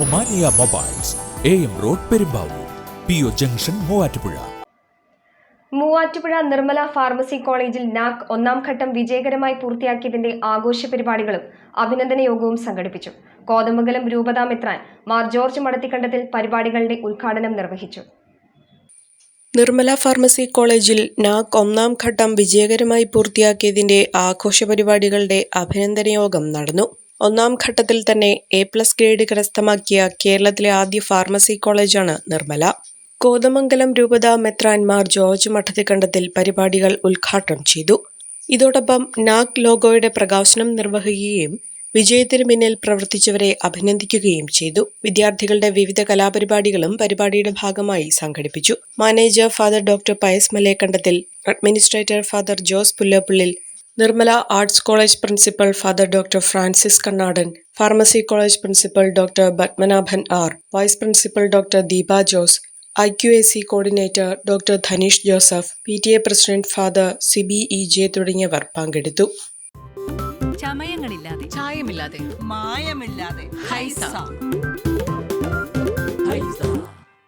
Omania mobiles A M road Perumbavoor P O junction Muvattupuzha. Muvattupuzha Nirmala pharmacy കോളേജിൽ NAAC ഒന്നാം ഘട്ടം വിജയകരമായി പൂർത്തിയാക്കിയതിന്റെ ആഘോഷ പരിപാടികളും അഭിനന്ദന യോഗവും സംഘടിപ്പിച്ചു. കോതമംഗലം രൂപതാ മെത്രാൻ മാർ ജോർജ് മടത്തിക്കണ്ടത്തിൽ പരിപാടികളുടെ ഉദ്ഘാടനം നിർവഹിച്ചു. നിർമ്മല ഫാർമസി കോളേജിൽ നാക് ഒന്നാം ഘട്ടം വിജയകരമായി പൂർത്തിയാക്കിയതിന്റെ ആഘോഷ പരിപാടികളുടെ അഭിനന്ദന യോഗം നടന്നു. ഒന്നാം ഘട്ടത്തിൽ തന്നെ എ പ്ലസ് ഗ്രേഡ് കരസ്ഥമാക്കിയ കേരളത്തിലെ ആദ്യ ഫാർമസി കോളേജാണ് നിർമ്മല. കോതമംഗലം രൂപത മെത്രാൻമാർ ജോർജ് മഠത്തിക്കണ്ടത്തിൽ പരിപാടികൾ ഉദ്ഘാടനം ചെയ്തു. ഇതോടൊപ്പം നാക് ലോഗോയുടെ പ്രകാശനം നിർവഹിക്കുകയും വിജയത്തിന് പിന്നിൽ പ്രവർത്തിച്ചവരെ അഭിനന്ദിക്കുകയും ചെയ്തു. വിദ്യാർത്ഥികളുടെ വിവിധ കലാപരിപാടികളും പരിപാടിയുടെ ഭാഗമായി സംഘടിപ്പിച്ചു. Manager father doctor Pius Malekandathil administrator father Jose Pullappallil Nirmala arts college principal father doctor Francis Kannadan pharmacy college principal doctor Padmanabhan R vice principal doctor Deepa Jose I Q A C coordinator doctor Dhaneesh Joseph P T A president father Sibi E J തുടങ്ങിയവർ പങ്കെടുത്തു. ചമയങ്ങളില്ലാതെ ചായമില്ലാതെ മായമില്ലാതെ